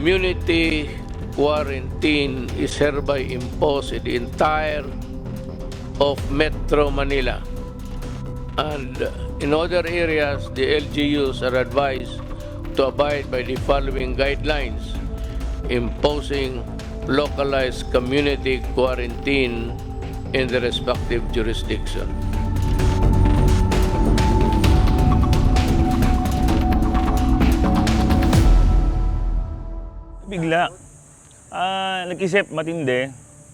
community quarantine is hereby imposed in the entire of Metro Manila. And in other areas, the LGUs are advised to abide by the following guidelines, imposing localized community quarantine in the respective jurisdiction. Bigla. Ah, nag-isip matindi.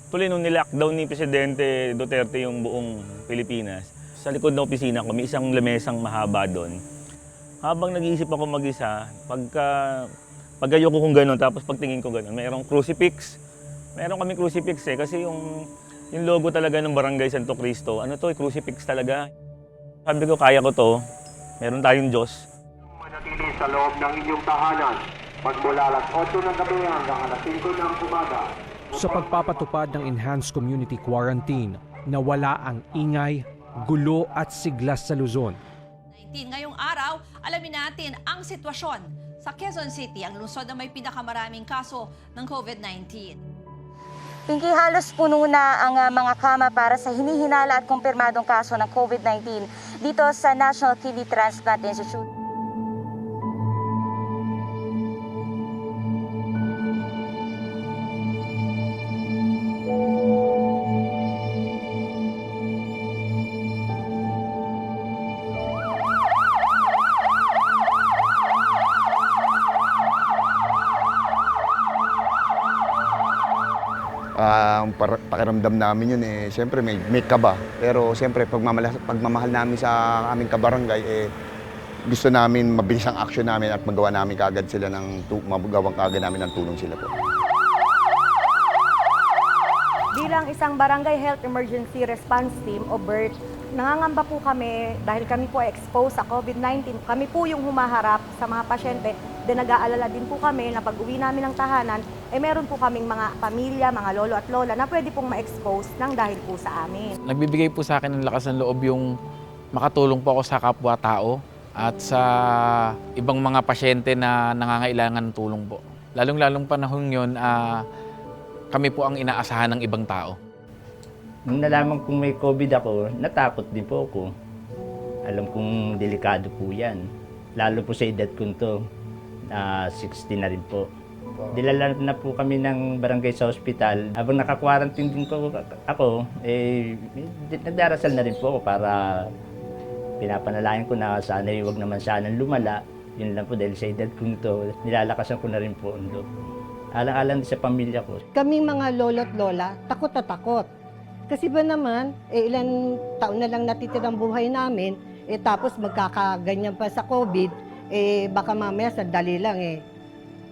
Tuloy nung nilockdown ni Presidente Duterte yung buong Pilipinas, sa likod ng opisina ko, may isang lamesang mahaba doon. Habang nag-iisip ako mag-isa, pagka paggayo ko kung gano'n, tapos pagtingin ko gano'n, mayroong crucifix. Meron kami crucifix eh, kasi yung, yung logo talaga ng Barangay Santo Cristo, ano to, crucifix talaga. Sabi ko, kaya ko to. Meron tayong Diyos. manatili sa loob ng inyong tahanan magmula alas 8 ng gabi hanggang alas 5 ng umaga. Sa pagpapatupad ng enhanced community quarantine, nawala ang ingay, gulo at siglas sa Luzon. 19. Ngayong araw, alamin natin ang sitwasyon sa Quezon City, ang lungsod na may pinakamaraming kaso ng COVID-19. Pinky, halos puno na ang ah, mga kama para sa hinihinala at kumpirmadong kaso ng COVID-19 dito sa National Kidney Transplant Institute. Pakiramdam namin yun eh, siyempre may, may kaba. Pero siyempre pagmamahal, pagmamahal namin sa aming kabarangay, eh, gusto namin mabilis ang action namin at magawa namin kagad sila ng, magawang kagad namin ng tulong sila po. Bilang isang Barangay Health Emergency Response Team o BERT, nangangamba po kami dahil kami po exposed sa COVID-19. Kami po yung humaharap sa mga pasyente. Then nag-aalala din po kami na pag uwi namin ng tahanan, eh meron po kaming mga pamilya, mga lolo at lola na pwede pong ma-expose ng dahil po sa amin. Nagbibigay po sa akin ng lakas ng loob yung makatulong po ako sa kapwa-tao at sa ibang mga pasyente na nangangailangan ng tulong po. Lalong-lalong panahon yun, ah, kami po ang inaasahan ng ibang tao. Nung nalaman kong may COVID ako, natakot din po ako. Alam kong delikado po yan. Lalo po sa edad ko to, na 60 na rin po. Dilala na po kami ng barangay sa ospital. Habang naka-quarantine din ko ako, eh, nagdarasal na rin po ako para pinapanalangin ko na sana huwag naman sana lumala. Yun lang po dahil sa edad ko to, nilalakasan ko na rin po ang loob. Alang-alang sa pamilya ko. Kaming mga lolo at lola, takot na takot. Kasi ba naman, eh, ilan taon na lang natitirang buhay namin, eh, tapos magkakaganyan pa sa COVID, eh, baka mamaya sandali lang eh,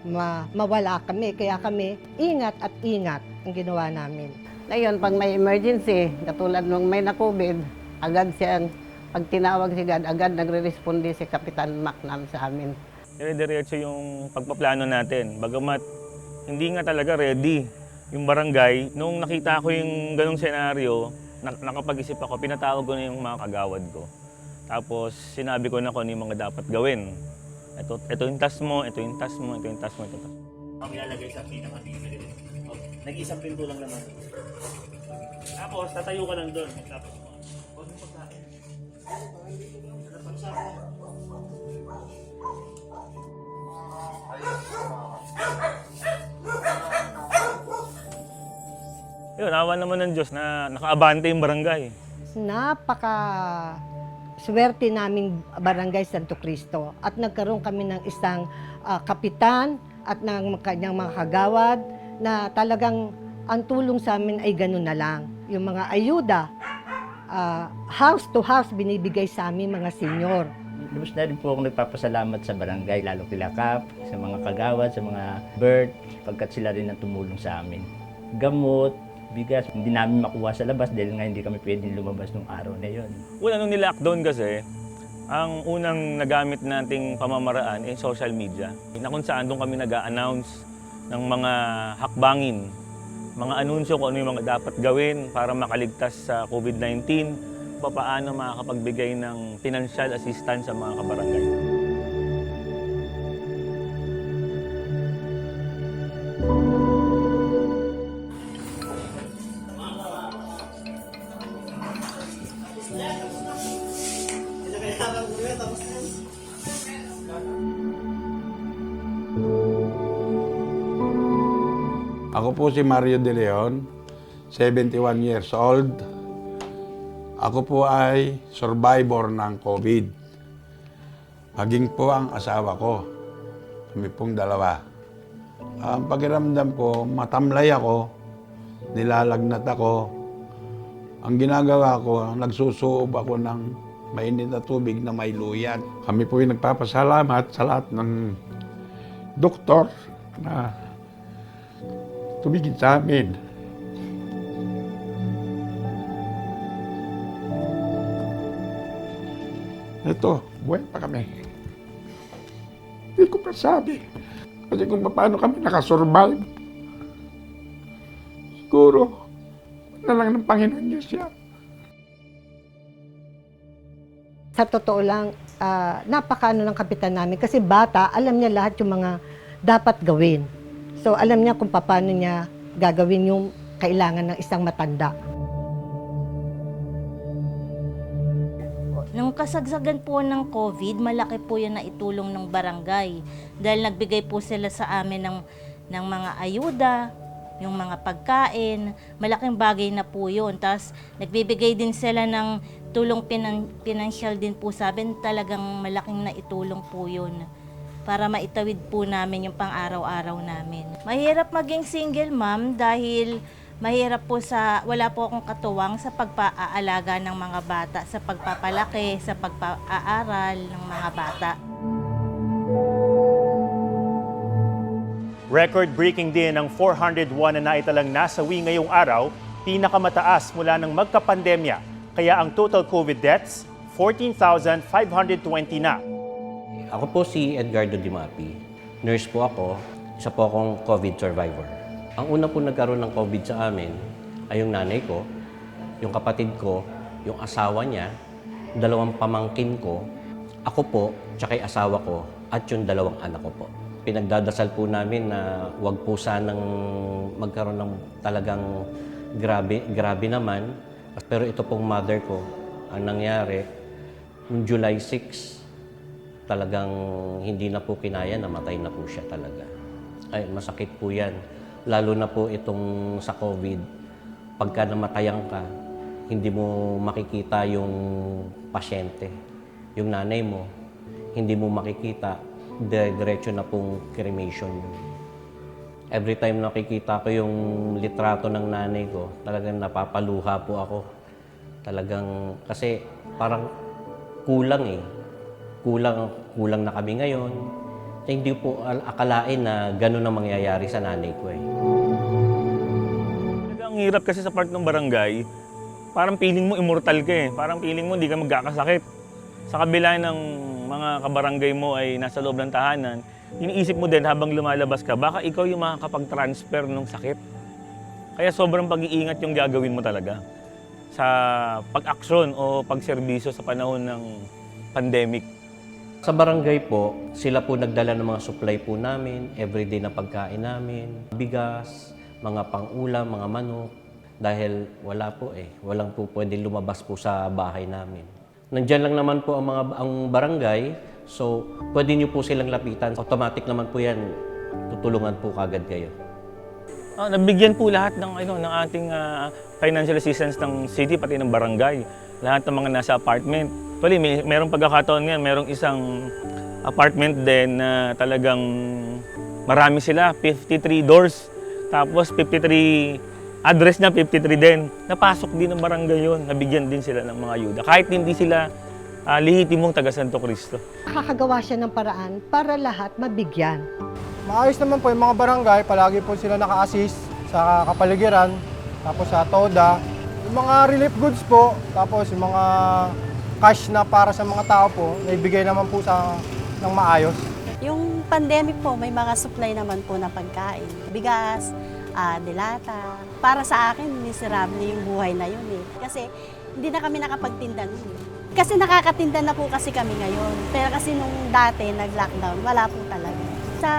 ma mawala kami. Kaya kami, ingat at ingat ang ginawa namin. Ngayon, pag may emergency, katulad nung may na-COVID, agad siyang, pag tinawag si God, agad nagre-responde si Kapitan Macnam sa amin. dire-diretso yung pagpaplano natin. Bagamat hindi nga talaga ready yung barangay. Nung nakita ko yung ganong senaryo, nak- nakapag-isip ako, pinatawag ko na yung mga kagawad ko. Tapos sinabi ko na kung ano yung mga dapat gawin. Ito, ito yung task mo, ito yung task mo, ito yung task mo, ito. task mo. Ang ilalagay sa pinaka Nag-isang pinto lang naman. Tapos tatayo ka lang doon. Tapos huwag mo pagkain. Yun, awa naman ng Diyos na nakaabante yung barangay. Napaka swerte naming Barangay Santo Cristo at nagkaroon kami ng isang ah, kapitan at ng kanyang mga kagawad na talagang ang tulong sa amin ay ganun na lang. Yung mga ayuda, ah, house to house binibigay sa amin mga senyor. Lubos na rin po ako nagpapasalamat sa barangay, lalo kila Kap, sa mga kagawad, sa mga bird, pagkat sila rin ang tumulong sa amin. Gamot, bigas, hindi namin makuha sa labas dahil nga hindi kami pwedeng lumabas nung araw na yon. Una nung nilockdown kasi, ang unang nagamit nating pamamaraan ay social media. Na kung saan doon kami nag announce ng mga hakbangin, mga anunsyo kung ano yung mga dapat gawin para makaligtas sa COVID-19, paano makakapagbigay ng financial assistance sa mga kabarangay. Ako po si Mario De Leon, 71 years old. Ako po ay survivor ng COVID. Maging po ang asawa ko. Kami pong dalawa. Ang pakiramdam ko, matamlay ako, nilalagnat ako. Ang ginagawa ko, nagsusuob ako ng mainit na tubig na may luyan. Kami po yung nagpapasalamat sa lahat ng doktor na tumigil sa amin. Ito, buhay pa kami. Hindi ko pa sabi. Kasi kung paano kami nakasurvive, siguro, na lang ng Panginoon Diyos yan. Sa totoo lang, ah, napakaano ng kapitan namin kasi bata, alam niya lahat yung mga dapat gawin. So alam niya kung paano niya gagawin yung kailangan ng isang matanda. Nung kasagsagan po ng COVID, malaki po yan na itulong ng barangay. Dahil nagbigay po sila sa amin ng, ng mga ayuda, yung mga pagkain, malaking bagay na po yun. Tapos nagbibigay din sila ng tulong pinan, pinansyal din po sa amin, talagang malaking na itulong po yun para maitawid po namin yung pang-araw-araw namin. Mahirap maging single mom dahil mahirap po sa, wala po akong katuwang sa pagpaaalaga ng mga bata, sa pagpapalaki, sa pagpaaral ng mga bata. Record-breaking din ang 401 na naitalang nasawi ngayong araw, pinakamataas mula nang magkapandemya. Kaya ang total COVID deaths, 14,520 na. Ako po si Edgardo Dimapi. Nurse po ako. Isa po akong COVID survivor. Ang una po nagkaroon ng COVID sa amin ay yung nanay ko, yung kapatid ko, yung asawa niya, dalawang pamangkin ko, ako po, tsaka yung asawa ko, at yung dalawang anak ko po. Pinagdadasal po namin na wag po sanang magkaroon ng talagang grabe, grabe naman. Pero ito pong mother ko, ang nangyari, noong July 6, talagang hindi na po kinaya, namatay na po siya talaga. Ay, masakit po yan. Lalo na po itong sa COVID, pagka namatayan ka, hindi mo makikita yung pasyente, yung nanay mo, hindi mo makikita, dire-diretso na pong cremation yun. Every time nakikita ko yung litrato ng nanay ko, talagang napapaluha po ako. Talagang, kasi parang kulang eh. Kulang, kulang na kami ngayon. Kaya hindi po al- akalain na gano'n ang mangyayari sa nanay ko eh. Ang hirap kasi sa part ng barangay, parang feeling mo immortal ka eh. Parang feeling mo hindi ka magkakasakit. Sa kabila ng mga kabarangay mo ay nasa loob ng tahanan, iniisip mo din habang lumalabas ka, baka ikaw yung makakapag-transfer ng sakit. Kaya sobrang pag-iingat yung gagawin mo talaga sa pag-aksyon o pagserbisyo sa panahon ng pandemic. Sa barangay po, sila po nagdala ng mga supply po namin, everyday na pagkain namin, bigas, mga pang-ulam, mga manok, dahil wala po eh, walang po pwede lumabas po sa bahay namin. Nandiyan lang naman po ang mga ang barangay, so pwede niyo po silang lapitan. Automatic naman po yan, tutulungan po kagad kayo. Ah, nabigyan po lahat ng ano ng ating ah, financial assistance ng city pati ng barangay. Lahat ng mga nasa apartment. Actually, may merong pagkakataon ngayon, merong isang apartment din na talagang marami sila, 53 doors. Tapos 53 address na 53 din. Napasok din ng barangay yun. Nabigyan din sila ng mga ayuda. Kahit hindi sila uh, lihitimong taga Santo Cristo. Nakakagawa siya ng paraan para lahat mabigyan. Maayos naman po yung mga barangay, palagi po sila naka-assist sa kapaligiran, tapos sa TODA. Yung mga relief goods po, tapos yung mga cash na para sa mga tao po, naibigay naman po sa ng maayos. Yung pandemic po, may mga supply naman po na pagkain. Bigas, ah, dilata. Para sa akin, miserable yung buhay na yun eh. Kasi hindi na kami nakapagtinda nun eh. Kasi nakakatinda na po kasi kami ngayon. Pero kasi nung dati, nag-lockdown, wala po talaga. Sa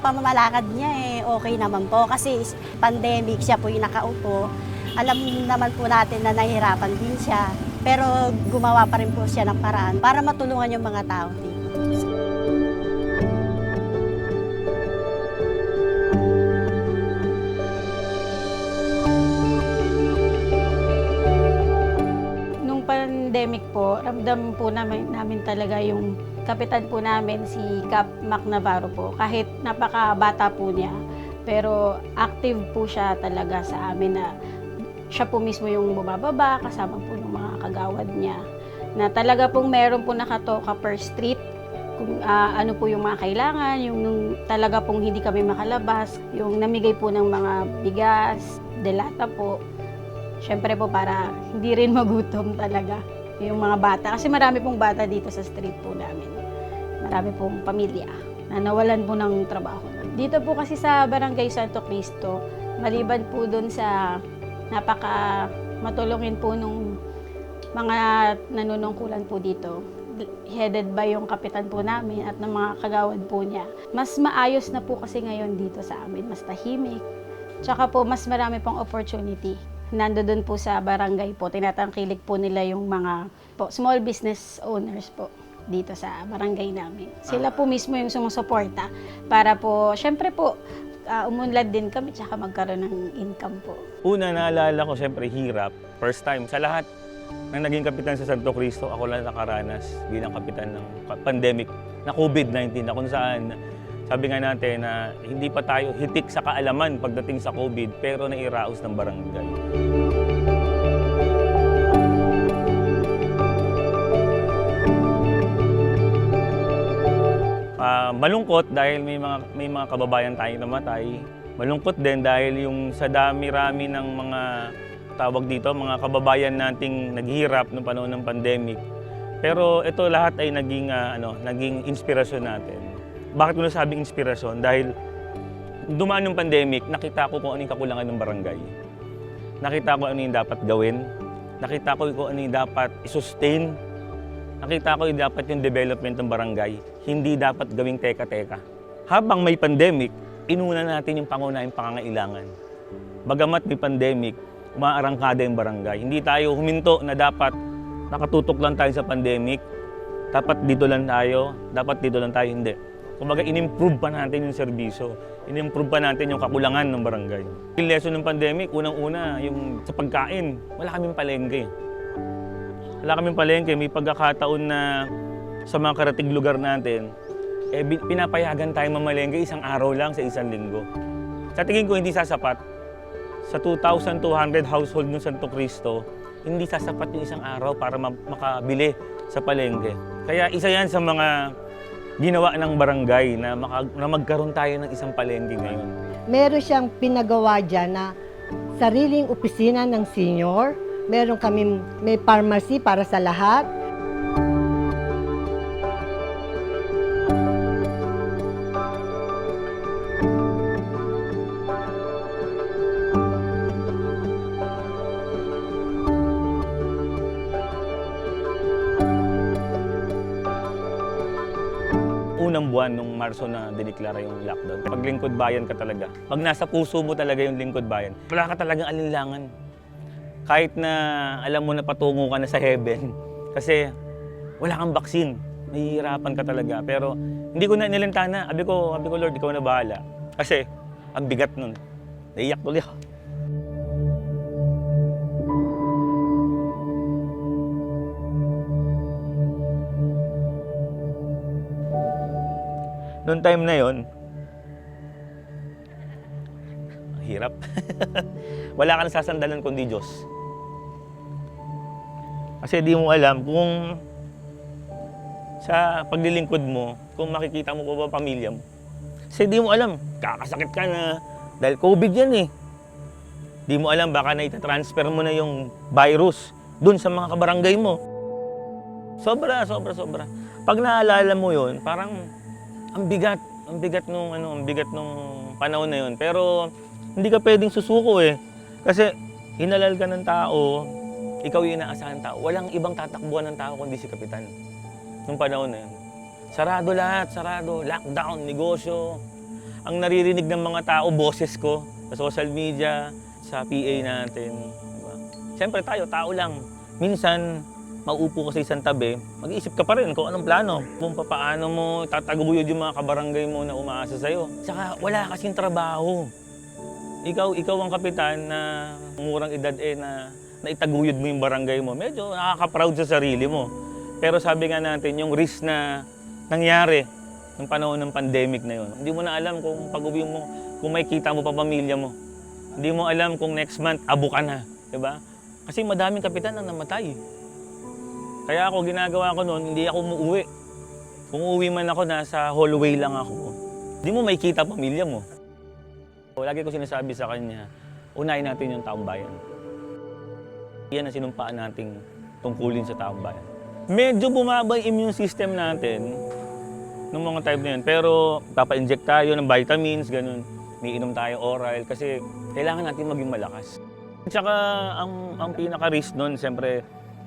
pamamalakad niya eh, okay naman po. Kasi pandemic, siya po yung nakaupo. Alam naman po natin na nahihirapan din siya. Pero gumawa pa rin po siya ng paraan para matulungan yung mga tao dito. Nung pandemic po, ramdam po namin, namin talaga yung kapitan po namin si Cap Mac Navarro po. Kahit napakabata po niya, pero active po siya talaga sa amin na siya po mismo yung bumababa, kasama po kagawad niya. Na talaga pong meron po nakatoka per street kung ah, ano po yung mga kailangan, yung nung talaga pong hindi kami makalabas, yung namigay po ng mga bigas, delata po. Siyempre po para hindi rin magutom talaga yung mga bata. Kasi marami pong bata dito sa street po namin. Marami pong pamilya na nawalan po ng trabaho. Dito po kasi sa Barangay Santo Cristo, maliban po doon sa napaka matulungin po nung mga nanunungkulan po dito, headed by yung kapitan po namin at ng mga kagawad po niya. Mas maayos na po kasi ngayon dito sa amin, mas tahimik. Tsaka po, mas marami pong opportunity. Nando doon po sa barangay po, tinatangkilik po nila yung mga po, small business owners po dito sa barangay namin. Sila po mismo yung sumusuporta para po, syempre po, ah, umunlad din kami tsaka magkaroon ng income po. Una, naalala ko siyempre hirap. First time sa lahat na naging kapitan sa Santo Cristo, ako lang nakaranas bilang kapitan ng pandemic na COVID-19 na kung saan sabi nga natin na hindi pa tayo hitik sa kaalaman pagdating sa COVID pero nairaos ng barangay. Ah, malungkot dahil may mga may mga kababayan tayong namatay. Malungkot din dahil yung sa dami-rami ng mga tawag dito, mga kababayan nating naghihirap noong panahon ng pandemic. Pero ito lahat ay naging ah, ano, naging inspirasyon natin. Bakit ko nasabing inspirasyon? Dahil dumaan yung pandemic, nakita ko kung ano yung kakulangan ng barangay. Nakita ko ano yung dapat gawin. Nakita ko kung ano yung dapat i-sustain nakita ko yung dapat yung development ng barangay, hindi dapat gawing teka-teka. Habang may pandemic, inuna natin yung pangunahing pangangailangan. Bagamat may pandemic, umaarangkada yung barangay. Hindi tayo huminto na dapat nakatutok lang tayo sa pandemic, dapat dito lang tayo, dapat dito lang tayo, hindi. Kumbaga, in-improve pa natin yung serbisyo. In-improve pa natin yung kakulangan ng barangay. Yung lesson ng pandemic, unang-una, yung sa pagkain, wala kaming palengke wala kaming palengke, may pagkakataon na sa mga karating lugar natin, eh, pinapayagan tayo mamalengke isang araw lang sa isang linggo. Sa tingin ko hindi sasapat. Sa 2,200 household ng Santo Cristo, hindi sasapat yung isang araw para ma- makabili sa palengke. Kaya isa yan sa mga ginawa ng barangay na, maka- na magkaroon tayo ng isang palengke ngayon. Meron siyang pinagawa dyan na sariling opisina ng senior. Meron kami may pharmacy para sa lahat. Marso na diniklara yung lockdown. Pag lingkod bayan ka talaga, pag nasa puso mo talaga yung lingkod bayan, wala ka talagang alinlangan. Kahit na alam mo na patungo ka na sa heaven, kasi wala kang baksin, nahihirapan ka talaga. Pero hindi ko na inilintana. Abi ko, abi ko Lord, ikaw na bahala. Kasi ang bigat nun. Naiyak tuloy ako. Noong time na yon, hirap. Wala ka nang sasandalan kundi Diyos. Kasi di mo alam kung sa paglilingkod mo, kung makikita mo pa ba pamilya mo. Kasi di mo alam, kakasakit ka na dahil COVID yan eh. Di mo alam, baka na itatransfer mo na yung virus dun sa mga kabarangay mo. Sobra, sobra, sobra. Pag naalala mo yon, parang ang bigat, ang bigat nung ano, ang bigat nung panahon na yon. Pero hindi ka pwedeng susuko eh. Kasi hinalal ka ng tao, ikaw yung inaasahan tao. Walang ibang tatakbuhan ng tao kundi si Kapitan. Nung panahon na yun. Sarado lahat, sarado. Lockdown, negosyo. Ang naririnig ng mga tao, boses ko sa social media, sa PA natin. Diba? Siyempre tayo, tao lang. Minsan, mauupo ka sa isang tabi, mag-iisip ka pa rin kung anong plano. Kung paano mo tataguyod yung mga kabarangay mo na umaasa sa'yo. Tsaka wala kasing trabaho. Ikaw, ikaw ang kapitan na murang edad eh na, na itaguyod mo yung barangay mo. Medyo nakaka-proud sa sarili mo. Pero sabi nga natin, yung risk na nangyari ng panahon ng pandemic na yun, hindi mo na alam kung pag-uwi mo, kung may kita mo pa pamilya mo. Hindi mo alam kung next month, abo ka na. di ba? Kasi madaming kapitan ang namatay. Kaya ako, ginagawa ko noon, hindi ako umuwi. Kung uuwi man ako, nasa hallway lang ako. Hindi mo may kita pamilya mo. Lagi ko sinasabi sa kanya, unahin natin yung taong bayan. Yan ang sinumpaan nating tungkulin sa taong bayan. Medyo bumaba yung immune system natin nung mga type na yun. Pero papa-inject tayo ng vitamins, ganun. May inom tayo oral kasi kailangan natin maging malakas. Tsaka ang, ang pinaka-risk nun, siyempre,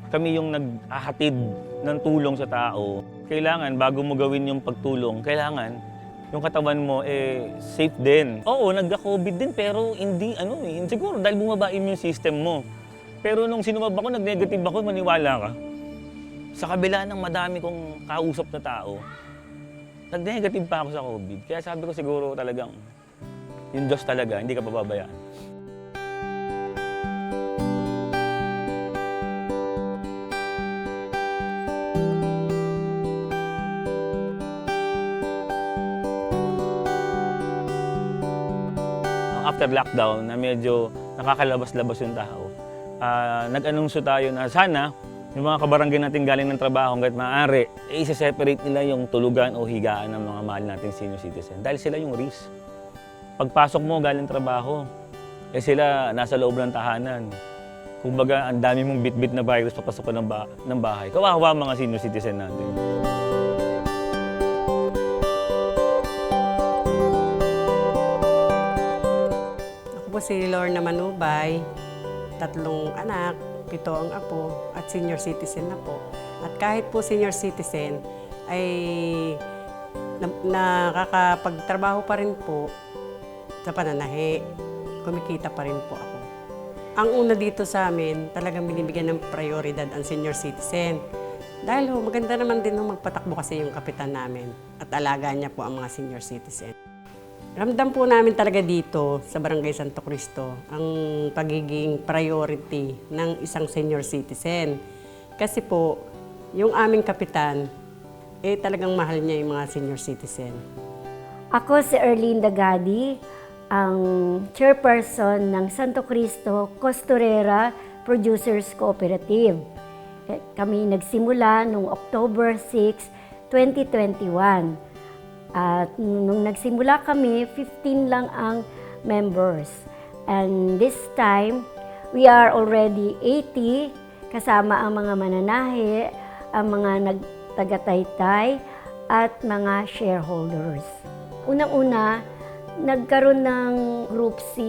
kami yung naghahatid ng tulong sa tao. Kailangan, bago mo gawin yung pagtulong, kailangan yung katawan mo eh safe din. Oo, nagka-COVID din pero hindi ano eh. Siguro dahil bumaba immune system mo. Pero nung sinumab ako, nag-negative ako, maniwala ka. Sa kabila ng madami kong kausap na tao, nag-negative pa ako sa COVID. Kaya sabi ko siguro talagang, yung Diyos talaga, hindi ka pababayaan. Lockdown na medyo nakakalabas-labas yung tao, ah, nag-anunsyo tayo na sana yung mga kabarangay natin galing ng trabaho hanggat maaari, eh, isa-separate nila yung tulugan o higaan ng mga mahal nating senior citizen. Dahil sila yung risk. Pagpasok mo galing trabaho, eh sila nasa loob ng tahanan. Kumbaga, ang dami mong bit-bit na virus papasok ka ng, ba- ng bahay. Kawawa mga senior citizen natin. Po si Lorna Manubay, tatlong anak, pito ang apo, at senior citizen na po. At kahit po senior citizen, ay na- nakakapagtrabaho pa rin po sa pananahi. Kumikita pa rin po ako. Ang una dito sa amin, talagang binibigyan ng prioridad ang senior citizen. Dahil ho, maganda naman din ho magpatakbo kasi yung kapitan namin at alaga niya po ang mga senior citizen. Ramdam po namin talaga dito sa Barangay Santo Cristo ang pagiging priority ng isang senior citizen. Kasi po, yung aming kapitan, eh talagang mahal niya yung mga senior citizen. Ako si Erlinda Gadi, ang chairperson ng Santo Cristo Costurera Producers Cooperative. Eh, Kami nagsimula noong October 6, 2021. At nung nagsimula kami, 15 lang ang members. And this time, we are already 80 kasama ang mga mananahi, ang mga nagtagataytay at mga shareholders. Unang-una, nagkaroon ng group si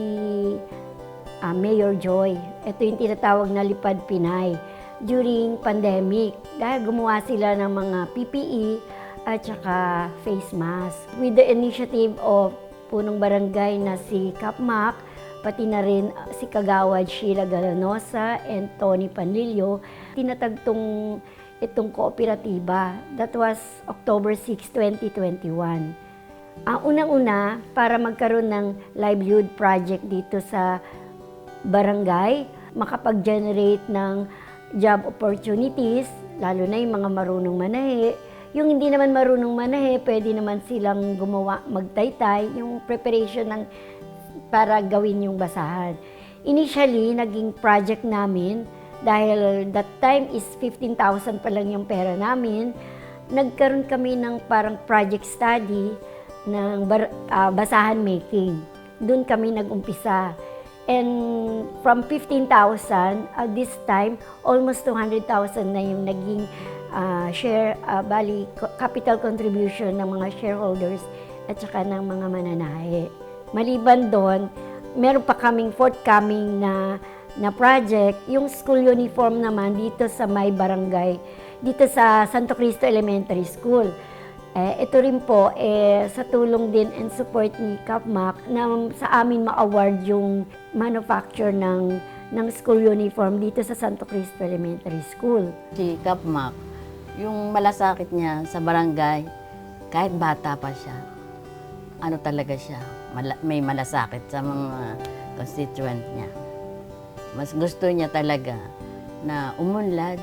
ah, Mayor Joy. Ito yung tinatawag na Lipad Pinay during pandemic dahil gumawa sila ng mga PPE at saka face mask. With the initiative of punong barangay na si Kapmak, pati na rin si Kagawad Sheila Galanosa and Tony Panlilio, tinatagtong itong kooperatiba. That was October 6, 2021. Ang unang-una, para magkaroon ng livelihood project dito sa barangay, makapag-generate ng job opportunities, lalo na yung mga marunong manahe. Yung hindi naman marunong manahe, pwede naman silang gumawa, magtaytay, yung preparation ng para gawin yung basahan. Initially, naging project namin, dahil that time is 15,000 pa lang yung pera namin, nagkaroon kami ng parang project study ng bar- ah, basahan making. Doon kami nag-umpisa. And from 15,000, at this time, almost 200,000 na yung naging ah, share, ah, bali, capital contribution ng mga shareholders at saka ng mga mananahe. Maliban doon, meron pa kaming forthcoming na na project, yung school uniform naman dito sa may barangay, dito sa Santo Cristo Elementary School. Eh, ito rin po, eh, sa tulong din and support ni Kapmak na sa amin ma-award yung manufacture ng, ng school uniform dito sa Santo Cristo Elementary School. Si Kapmak, yung malasakit niya sa barangay, kahit bata pa siya, ano talaga siya, mala- may malasakit sa mga constituent niya. Mas gusto niya talaga na umunlad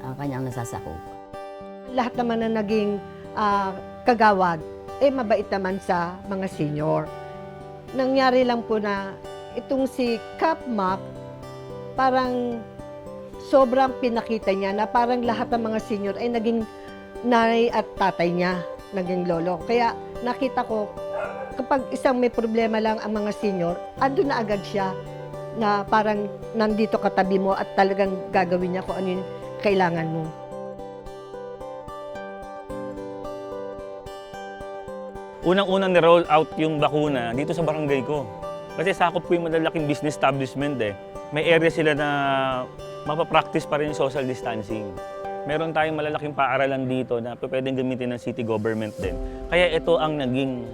ang kanyang nasasakupan. lahat naman na naging ah, kagawad, eh mabait naman sa mga senior. Nangyari lang po na itong si Capmac, parang sobrang pinakita niya na parang lahat ng mga senior ay naging nanay at tatay niya, naging lolo. Kaya nakita ko, kapag isang may problema lang ang mga senior, ando na agad siya na parang nandito katabi mo at talagang gagawin niya kung ano yung kailangan mo. Unang-unang ni-roll out yung bakuna dito sa barangay ko. Kasi sakop ko yung malalaking business establishment eh. May area sila na mapapractice pa rin yung social distancing. Meron tayong malalaking paaralan dito na pwedeng gamitin ng city government din. Kaya ito ang naging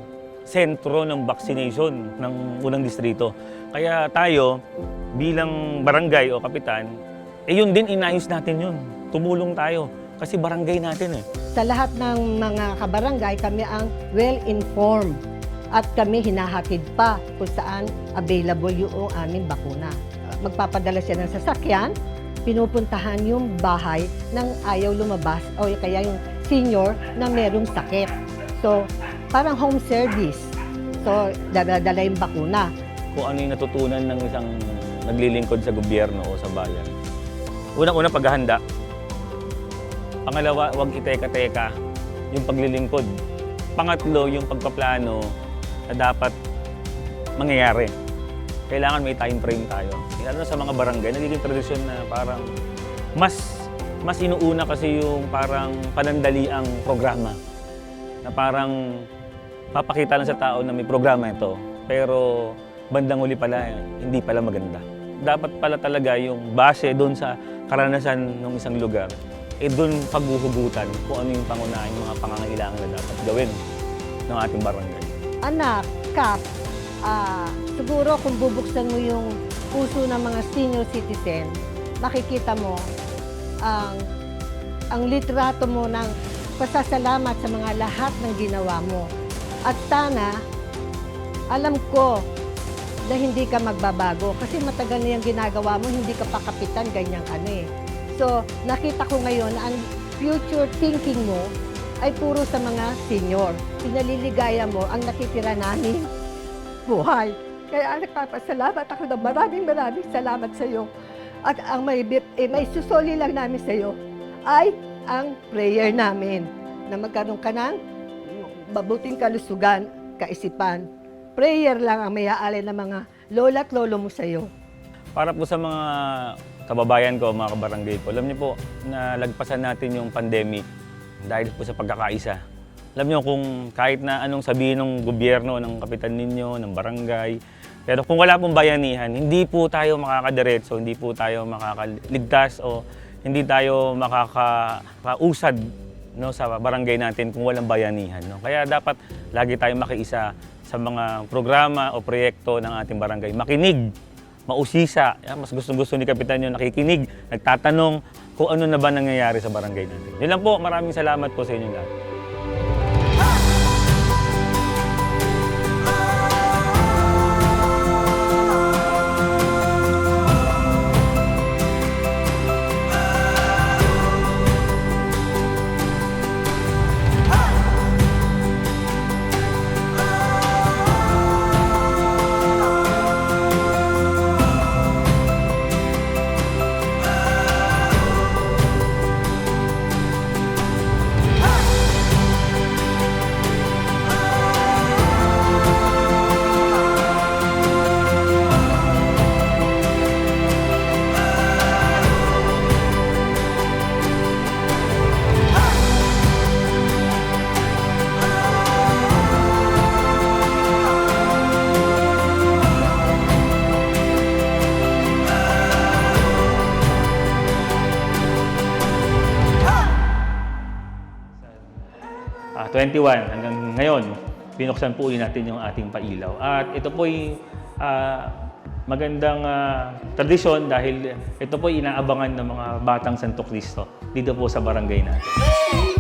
sentro ng vaccination ng unang distrito. Kaya tayo, bilang barangay o kapitan, eh yun din inayos natin yun. Tumulong tayo. Kasi barangay natin eh. Sa lahat ng mga kabarangay, kami ang well-informed at kami hinahatid pa kung saan available yung aming bakuna. Magpapadala siya ng sasakyan, pinupuntahan yung bahay ng ayaw lumabas o kaya yung senior na merong sakit. So, parang home service. So, dala-dala yung bakuna. Kung ano yung natutunan ng isang naglilingkod sa gobyerno o sa bayan. Unang-una paghahanda. Pangalawa, huwag iteka-teka yung paglilingkod. Pangatlo, yung pagpaplano na dapat mangyayari. Kailangan may time frame tayo. Lalo na sa mga barangay, nagiging tradisyon na parang mas mas inuuna kasi yung parang panandaliang programa. Na parang papakita lang sa tao na may programa ito. Pero bandang huli pala, hindi pala maganda. Dapat pala talaga yung base doon sa karanasan ng isang lugar eh doon paghuhugutan kung ano yung pangunahing mga pangangailangan na dapat gawin ng ating barangay. Anak, Kap, ah, siguro kung bubuksan mo yung puso ng mga senior citizen, makikita mo ang ang litrato mo ng pasasalamat sa mga lahat ng ginawa mo. At sana, alam ko na hindi ka magbabago kasi matagal na yung ginagawa mo, hindi ka pa kapitan, ganyan ka na eh. So, nakita ko ngayon ang future thinking mo ay puro sa mga senior. Pinaliligaya mo ang nakitira namin buhay. Kaya nagpapasalamat ako ng maraming maraming salamat sa iyo. At ang may, eh, may susoli lang namin sa iyo ay ang prayer namin na magkaroon ka ng mabuting kalusugan, kaisipan. Prayer lang ang may ng mga lola at lolo mo sa iyo. Para po sa mga kababayan ko, mga kabarangay ko, alam niyo po na lagpasan natin yung pandemic dahil po sa pagkakaisa. Alam niyo kung kahit na anong sabihin ng gobyerno, ng kapitan ninyo, ng barangay, pero kung wala pong bayanihan, hindi po tayo makakadiretso, hindi po tayo makakaligtas o hindi tayo makakausad no, sa barangay natin kung walang bayanihan. No? Kaya dapat lagi tayo makiisa sa mga programa o proyekto ng ating barangay. Makinig, mausisa. Yan, mas gusto-gusto ni Kapitan yung nakikinig, nagtatanong kung ano na ba nangyayari sa barangay natin. Yun lang po, maraming salamat po sa inyo lahat. 21 hanggang ngayon, binuksan po uli natin yung ating pailaw. At ito po ay ah, magandang ah, tradisyon dahil ito po inaabangan ng mga batang Santo Cristo dito po sa barangay natin.